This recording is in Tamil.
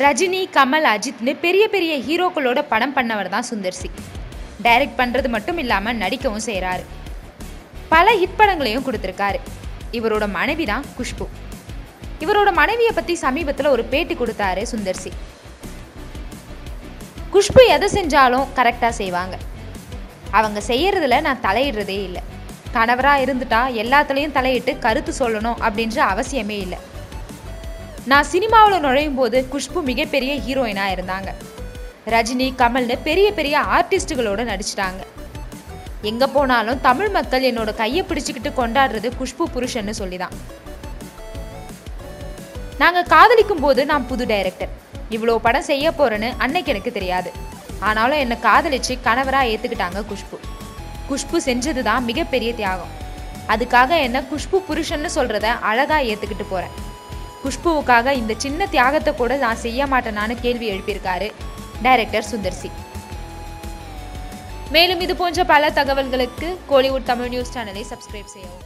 ரஜினி கமல் அஜித்னு பெரிய பெரிய ஹீரோக்களோட படம் பண்ணவர் தான் சுந்தர் சி. டைரக்ட் பண்ணுறது மட்டும் இல்லாமல் நடிக்கவும் செய்கிறாரு பல ஹிட் படங்களையும் கொடுத்துருக்காரு. இவரோட மனைவி தான் குஷ்பு. இவரோட மனைவியை பற்றி சமீபத்தில் ஒரு பேட்டி கொடுத்தாரு சுந்தர் சி. குஷ்பு எதை செஞ்சாலும் கரெக்டாக செய்வாங்க. அவங்க செய்யறதுல நான் தலையிடுறதே இல்லை. கணவராக இருந்துட்டா எல்லாத்துலேயும் தலையிட்டு கருத்து சொல்லணும் அப்படின்ற அவசியமே இல்லை. நான் சினிமாவில் நுழையும் போது குஷ்பு மிகப்பெரிய ஹீரோயினாக இருந்தாங்க. ரஜினி கமல்னு பெரிய பெரிய ஆர்டிஸ்டுகளோடு நடிச்சிட்டாங்க. எங்கே போனாலும் தமிழ் மக்கள் என்னோட கையை பிடிச்சிக்கிட்டு கொண்டாடுறது குஷ்பு புருஷன்னு சொல்லி தான் நாங்கள் காதலிக்கும் போது நான் புது டைரக்டர். இவ்வளோ படம் செய்ய போகிறேன்னு அன்னைக்கு எனக்கு தெரியாது. ஆனாலும் என்னை காதலிச்சு கணவராக ஏற்றுக்கிட்டாங்க குஷ்பு. குஷ்பு செஞ்சது தான் மிகப்பெரிய தியாகம். அதுக்காக என்ன குஷ்பு புருஷன்னு சொல்கிறத அழகாக ஏற்றுக்கிட்டு போகிறேன் குஷ்புவுக்காக இந்த சின்ன தியாகத்தை கூட நான் செய்ய மாட்டேனான்னு கேள்வி எழுப்பியிருக்காரு டைரக்டர் சுந்தர் சி. மேலும் இது போன்ற பல தகவல்களுக்கு கோலிவுட் தமிழ் நியூஸ் சேனலை சப்ஸ்கிரைப் செய்யவும்.